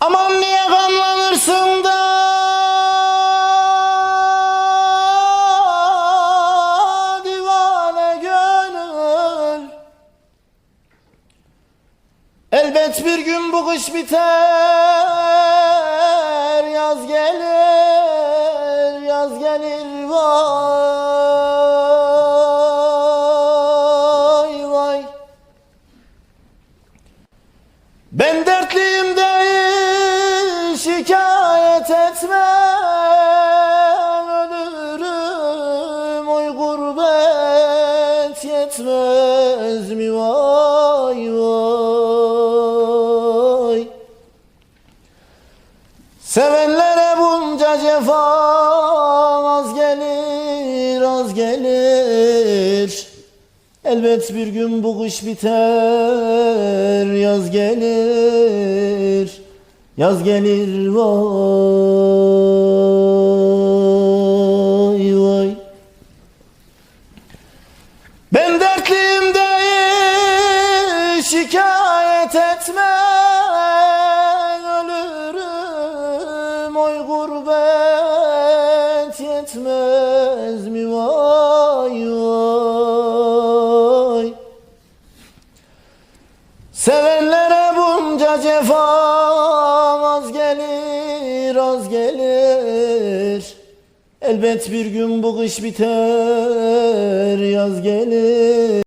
Aman niye kanlanırsın da? Divane gönül. Elbet bir gün bu kış biter Yaz gelir, yaz gelir vay vay. Ben dertliyim şikayet etme Ölürüm oy gurbet yetmez mi? Vay vay. Sevenlere bunca cefa az gelir az gelir. Elbet bir gün bu kış biter yaz gelir Yaz gelir vay vay. Ben dertliyim değil şikayet etme. Ölürüm oy gurbet yetmez mi? Vay vay. Sevenlere bunca cefa gelir az gelir. Elbet bir gün bu kış biter yaz gelir